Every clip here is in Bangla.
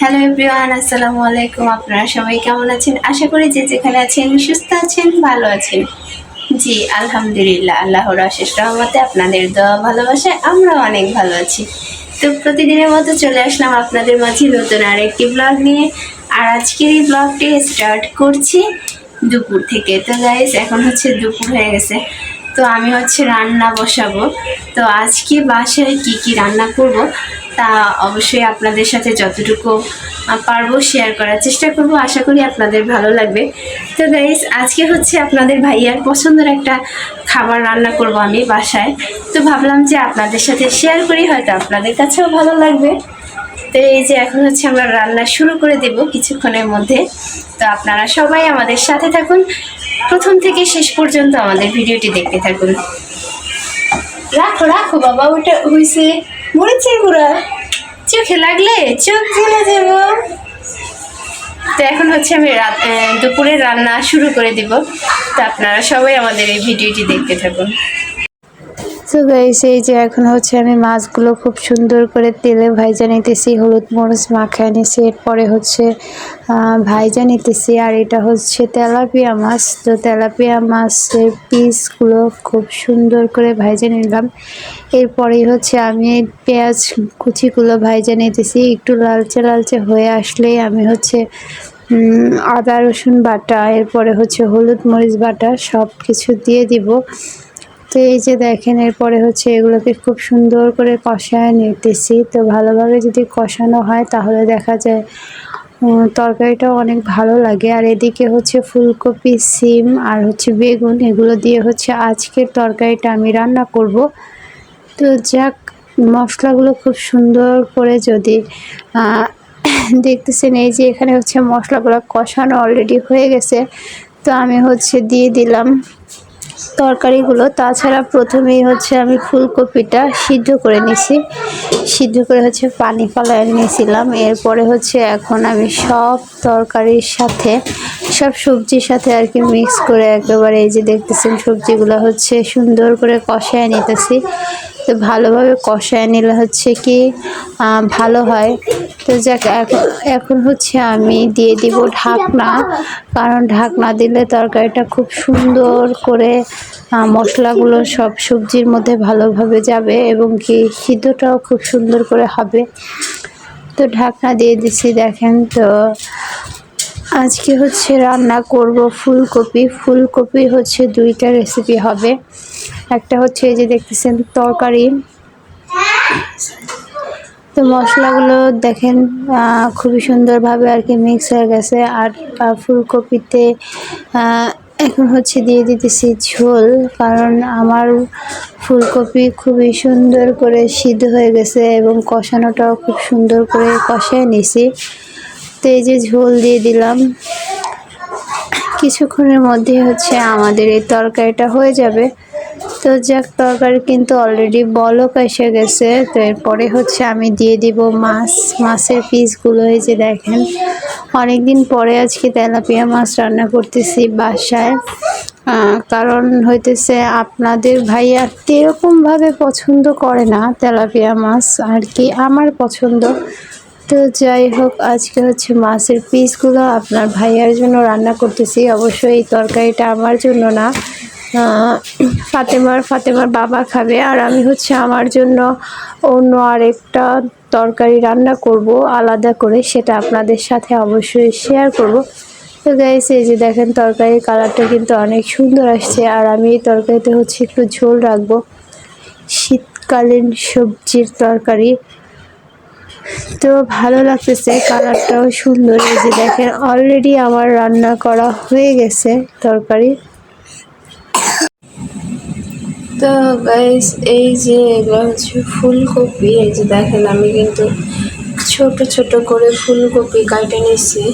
হ্যালো এভরিওয়ান আসসালামু আলাইকুম। আপনারা সবাই কেমন আছেন? আশা করি যে যেখানে আছেন, সুস্থ আছেন, ভালো আছেন। জি, আলহামদুলিল্লাহ, আল্লাহর অশেষ রহমতে আপনাদের দোয়া, ভালোবাসায় আমরা অনেক ভালো আছি। তো প্রতিদিনের মতো চলে আসলাম আপনাদের মাঝে নতুন আরেকটি ব্লগ নিয়ে। আর আজকের এই ব্লগটি স্টার্ট করছি দুপুর থেকে। তো গাইস এখন হচ্ছে দুপুর হয়ে গেছে। তো আমি হচ্ছে রান্না বসাবো। তো আজকে বাসায় কি কি রান্না করব? তা অবশ্যই আপনাদের সাথে যতটুকু পারব শেয়ার করার চেষ্টা করব। আশা করি আপনাদের ভালো লাগবে। তো গাইস আজকে হচ্ছে আপনাদের ভাইয়ার পছন্দের একটা খাবার রান্না করব আমি বাসায়। তো ভাবলাম যে আপনাদের সাথে শেয়ার করি, হয়তো আপনাদের কাছেও ভালো লাগবে। তো এই যে এখন হচ্ছে আমরা রান্না শুরু করে দেব কিছুক্ষণের মধ্যে। তো আপনারা সবাই আমাদের সাথে থাকুন। প্রথম থেকে শেষ পর্যন্ত আমাদের ভিডিওটি দেখতে থাকুন। রাখো রাখো বাবা, ওটা হয়েছে মরেছে গুড়া চোখে লাগলে চোখ ঝেলে দেব তো এখন হচ্ছে আমি দুপুরে রান্না শুরু করে দিব। তো আপনারা সবাই আমাদের এই ভিডিওটি দেখতে থাকুন। তো গাইস এই যে এখন হচ্ছে আমি মাছগুলো খুব সুন্দর করে তেলে ভাইজা নিতেছি, হলুদ মরিচ মাখায় নিছি, এরপরে হচ্ছে ভাইজা নিতেছি, আর এটা হচ্ছে তেলাপিয়া মাছ। তো তেলাপিয়া মাছের পিসগুলো খুব সুন্দর করে ভাইজা নিলাম। এরপরেই হচ্ছে আমি পেঁয়াজ কুচিগুলো ভাইজা নিতেছি, একটু লালচে লালচে হয়ে আসলেই আমি হচ্ছে আদা রসুন বাটা, এরপরে হচ্ছে হলুদ মরিচ বাটা সব কিছু দিয়ে দিব। তো এই যে দেখেন, এরপরে হচ্ছে এগুলোকে খুব সুন্দর করে কষায় নিতেছি। তো ভালোভাবে যদি কষানো হয়, তাহলে দেখা যায় তরকারিটাও অনেক ভালো লাগে। আর এদিকে হচ্ছে ফুলকপি, সিম আর হচ্ছে বেগুন, এগুলো দিয়ে হচ্ছে আজকের তরকারিটা আমি রান্না করব। তো যাক, মশলাগুলো খুব সুন্দর করে যদি দেখতেছেন, এই যে এখানে হচ্ছে মশলাগুলো কষানো অলরেডি হয়ে গেছে। তো আমি হচ্ছে দিয়ে দিলাম। তরকারিগুলো। তাছাড়া প্রথমেই হচ্ছে আমি ফুলকপিটা সিদ্ধ করে নিছি। সিদ্ধ করে হচ্ছে পানি ফালায় নিয়েছিলাম। এরপরে হচ্ছে এখন আমি সব তরকারির সাথে, সব সবজির সাথে আর কি মিক্স করে একেবারে এই যে দেখতেছেন সবজিগুলো হচ্ছে সুন্দর করে কষায় নিতেছি। তো ভালোভাবে কষায় নিলে হচ্ছে কি ভালো হয়। তো যাক এখন এখন হচ্ছে আমি দিয়ে দিব ঢাকনা। কারণ ঢাকনা দিলে তরকারিটা খুব সুন্দর করে মশলাগুলো সব সবজির মধ্যে ভালোভাবে যাবে এবং কি সিদ্ধটাও খুব সুন্দর করে হবে। তো ঢাকনা দিয়ে দিছি, দেখেন তো। আজকে হচ্ছে রান্না করব ফুলকপি। ফুলকপি হচ্ছে দুইটা রেসিপি হবে। একটা হচ্ছে এই যে দেখতেছেন তরকারি। তো মশলাগুলো দেখেন খুবই সুন্দরভাবে আর কি মিক্স হয়ে গেছে। আর ফুলকপিতে এখন হচ্ছে দিয়ে দিতেছি ঝোল, কারণ আমার ফুলকপি খুবই সুন্দর করে সিদ্ধ হয়ে গেছে এবং কষানোটাও খুব সুন্দর করে কষায় নিছি। তো এই যে ঝোল দিয়ে দিলাম। কিছুক্ষণের মধ্যে হচ্ছে আমাদের এই তরকারিটা হয়ে যাবে। তো যাক, তরকারি কিন্তু অলরেডি বলক এসে গেছে। তো এরপরে হচ্ছে আমি দিয়ে দিব মাছ। মাছের পিসগুলো এই যে দেখেন অনেক দিন পরে আজকে তেলাপিয়া মাছ রান্না করতেছি বাসায়। কারণ হইতেছে আপনাদের ভাইয়া এরকমভাবে পছন্দ করে না তেলাপিয়া মাছ, আর কি আমার পছন্দ। তো যাই হোক, আজকে হচ্ছে মাছের পিসগুলো আপনার ভাইয়ার জন্য রান্না করতেছি। অবশ্যই এই তরকারিটা আমার জন্য না। ফাতেমার ফাতেমার বাবা খাবে। আর আমি হচ্ছে আমার জন্য অন্য আরেকটা তরকারি রান্না করব, আলাদা করে। সেটা আপনাদের সাথে অবশ্যই শেয়ার করব। তো গাইস এই যে দেখেন, তরকারির কালারটা কিন্তু অনেক সুন্দর আসছে। আর আমি এই তরকারিতে হচ্ছে একটু ঝোল রাখব। শীতকালীন সবজির তরকারি। তো ভালো লাগতেছে, কালারটাও সুন্দর। এই যে দেখেন অলরেডি আমার রান্না করা হয়ে গেছে তরকারি। তো গাইস এই যে এগুলো হচ্ছে ফুলকপি। এই যে দেখেন, আমি কিন্তু ছোট ছোট করে ফুলকপি কাটে নিছি।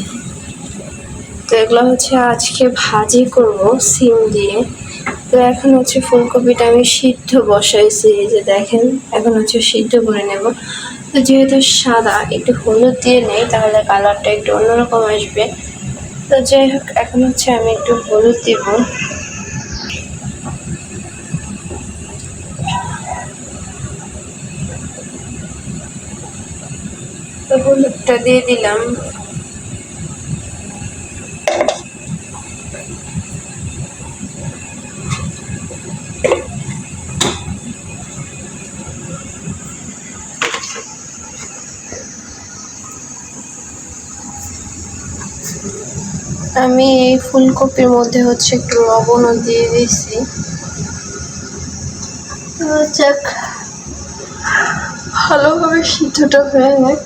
তো এগুলো হচ্ছে আজকে ভাজি করব, সিম দিয়ে। তো এখন হচ্ছে ফুলকপিটা আমি সিদ্ধ বসাইছি। এই যে দেখেন, এখন হচ্ছে সিদ্ধ করে নেব। তো যেহেতু সাদা, একটু হলুদ দিয়ে নেই, তাহলে কালারটা একটু অন্যরকম আসবে। তো যাই হোক, এখন হচ্ছে আমি একটু হলুদ দিব। তো হলুদটা দিয়ে দিলাম। আমি এই ফুলকপির মধ্যে হচ্ছে একটু লবণও দিয়ে দিয়েছি যাক, ভালোভাবে সিদ্ধটা হয়ে যাক।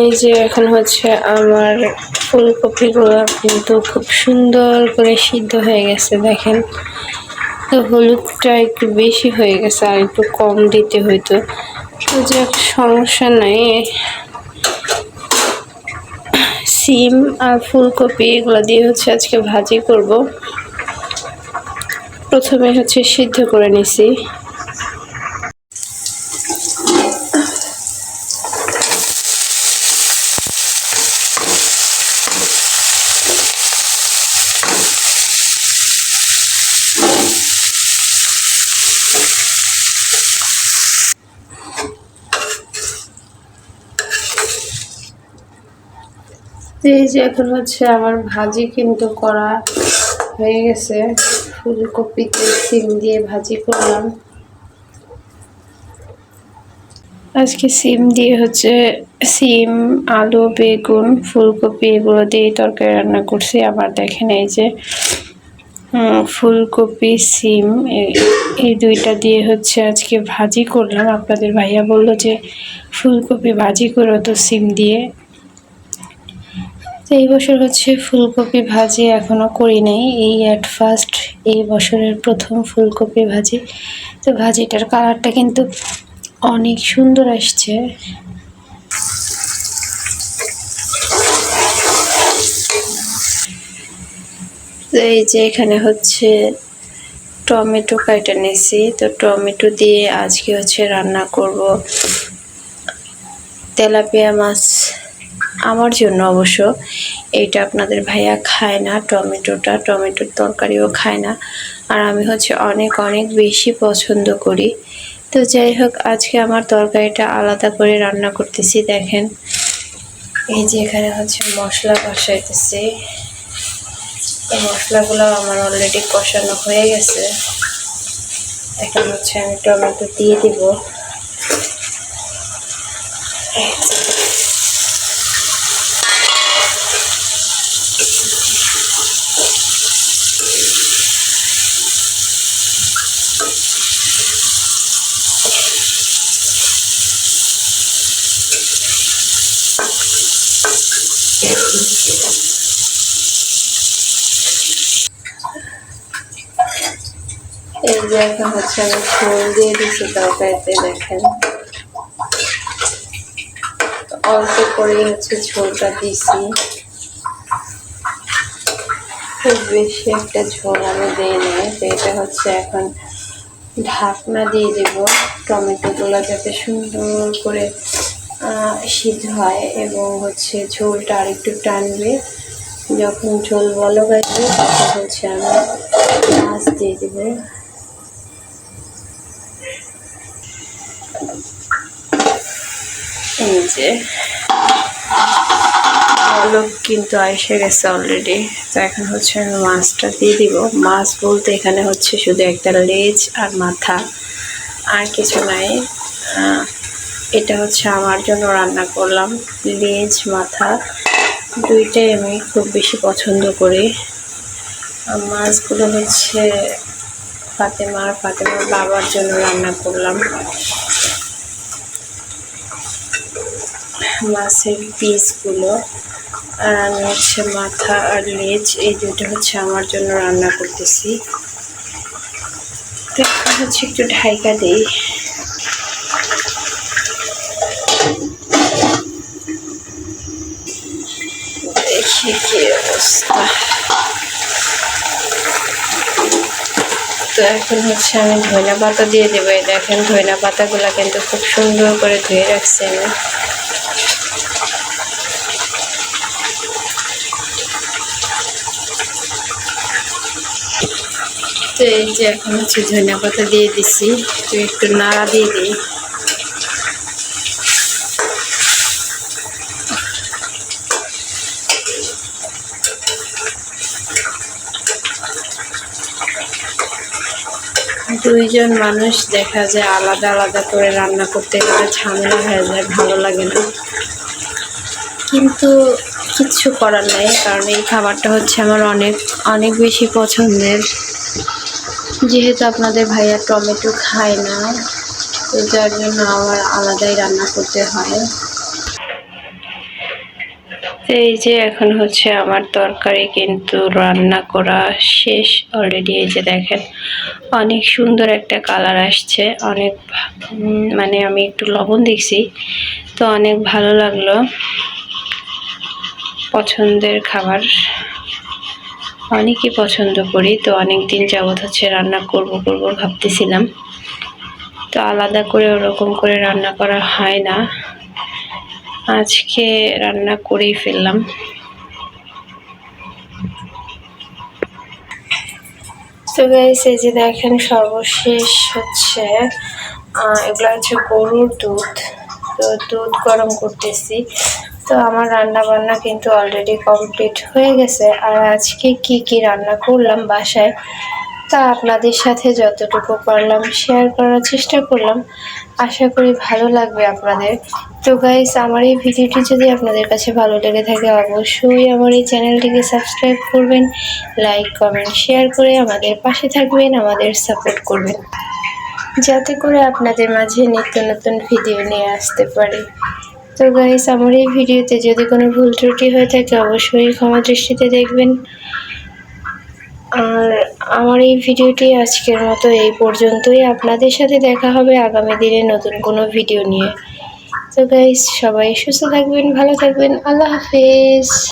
এই যে এখন হচ্ছে আমার ফুলকপিগুলো কিন্তু খুব সুন্দর করে সিদ্ধ হয়ে গেছে, দেখেন। তো হলুদটা একটু বেশি হয়ে গেছে, আর একটু কম দিতে হইতো। তো যাক, সমস্যা নাই। সিম আর ফুলকপি এগুলো দিয়ে হচ্ছে আজকে ভাজি করব। প্রথমে হচ্ছে সিদ্ধ করে নিছি। এই যে এখন হচ্ছে আমার ভাজি কিন্তু করা হয়ে গেছে। ফুলকপিতে সিম দিয়ে ভাজি করলাম। আজকে সিম দিয়ে হচ্ছে সিম, আলু, বেগুন, ফুলকপি এগুলো দিয়ে তরকারি রান্না করছি। আবার দেখেন এই যে ফুলকপি, সিম এই দুইটা দিয়ে হচ্ছে আজকে ভাজি করলাম। আপনাদের ভাইয়া বলল যে ফুলকপি ভাজি করো তো সিম দিয়ে। তো এই বছর হচ্ছে ফুলকপি ভাজি এখনও করি নাই। এই অ্যাট ফার্স্ট এই বছরের প্রথম ফুলকপি ভাজি। তো ভাজিটার কালারটা কিন্তু অনেক সুন্দর আসছে। এই যে এখানে হচ্ছে টমেটো কাটা নিয়েছি তো টমেটো দিয়ে আজকে হচ্ছে রান্না করব তেলাপিয়া মাছ। আমার জন্য অবশ্য। এইটা আপনাদের ভাইয়া খায় না, টমেটোটা। টমেটোর তরকারিও খায় না। আর আমি হচ্ছে অনেক অনেক বেশি পছন্দ করি। তো যাই হোক, আজকে আমার তরকারিটা আলাদা করে রান্না করতেছি, দেখেন। এই যে এখানে হচ্ছে মশলা কষাইতেছি। তো মশলাগুলো আমার অলরেডি কষানো হয়ে গেছে। এখন হচ্ছে আমি টমেটো দিয়ে দিব এই যে এখন হচ্ছে আমি ঝোল দিয়ে দিচ্ছি তরকারিতে, দেখেন। অল্প করেই হচ্ছে ঝোলটা দিছি। খুব বেশি একটা ঝোল আমি দিই নাই তো এটা হচ্ছে এখন ঢাকনা দিয়ে দেব। টমেটোগুলো যাতে সুন্দর করে সিদ্ধ হয় এবং হচ্ছে ঝোলটা আরেকটু টানবে। যখন ঝোল বলক আসবে, তখন হচ্ছে আমি মাছ দিয়ে দেবো। যে বলক কিন্তু এসে গেছে অলরেডি তো এখন হচ্ছে আমি মাছটা দিয়ে দিব। মাছ বলতে এখানে হচ্ছে শুধু একটা লেজ আর মাথা, আর কিছু নাই। এটা হচ্ছে আমার জন্য রান্না করলাম। লেজ, মাথা দুইটাই আমি খুব বেশি পছন্দ করি। মাছগুলো হচ্ছে ফাতেমার ফাতেমার বাবার জন্য রান্না করলাম। মাছের পিসগুলো, আর আমি হচ্ছে মাথা আর লেজ, এই দুটো হচ্ছে আমার জন্য রান্না করতেছি। তো হচ্ছে একটু ঢাইকা দিই। দেখি কি অবস্থা। তো এখন হচ্ছে আমি ধনিয়া পাতা দিয়ে দেবো দেখেন ধনিয়া পাতাগুলো কিন্তু খুব সুন্দর করে ধুয়ে রাখছি আমি। তো এই যে এখন হচ্ছে ধনিয়া পাতা দিয়ে দিছি, তো একটু নাড়া দিয়ে দিই। দুইজন মানুষ দেখা যায় আলাদা আলাদা করে রান্না করতে গেলে ঝামেলা হয়ে যায়, ভালো লাগে না। কিন্তু কিচ্ছু করার নাই, কারণ এই খাবারটা হচ্ছে আমার অনেক অনেক বেশি পছন্দের। যেহেতু আপনাদের ভাইয়া টমেটো খায় না, তো যার জন্য আমার আলাদাই রান্না করতে হয়। এই যে এখন হচ্ছে আমার তরকারি কিন্তু রান্না করা শেষ অলরেডি এই যে দেখেন অনেক সুন্দর একটা কালার আসছে, অনেক মানে আমি একটু লবণ দেখছি তো অনেক ভালো লাগল। পছন্দের খাবার। অনেকই পছন্দ করি, তো অনেক দিন যাবৎ হচ্ছে রান্না করব করব ভাবতেছিলাম। তো আলাদা করে ওরকম করে রান্না করা হয় না। আজকে রান্না করেই ফেললাম। তো গাইস এই যে দেখেন সর্বশেষ হচ্ছে এগুলো হচ্ছে গরুর দুধ। তো দুধ গরম করতেছি। তো আমার রান্না বান্না কিন্তু অলরেডি কমপ্লিট হয়ে গেছে। আর আজকে কি কি রান্না করলাম বাসায়, তা আপনাদের সাথে যতটুকু পারলাম শেয়ার করার চেষ্টা করলাম। আশা করি ভালো লাগবে আপনাদের। তো গাইস আমার এই ভিডিওটি যদি আপনাদের কাছে ভালো লেগে থাকে, অবশ্যই আমার এই চ্যানেলটিকে সাবস্ক্রাইব করবেন লাইক কমেন্ট শেয়ার করে আমাদের পাশে থাকবেন, আমাদের সাপোর্ট করবেন। যাতে করে আপনাদের মাঝে নিত্য নতুন ভিডিও নিয়ে আসতে পারি। তো গাইস আমার এই ভিডিওতে যদি কোনো ভুল ত্রুটি হয়ে থাকে, অবশ্যই ক্ষমা দৃষ্টিতে দেখবেন। আর আমার এই ভিডিওটি আজকের মতো এই পর্যন্তই। আপনাদের সাথে দেখা হবে আগামী দিনে নতুন কোনো ভিডিও নিয়ে। তো গাইস সবাই সুস্থ থাকবেন, ভালো থাকবেন। আল্লাহ হাফেজ।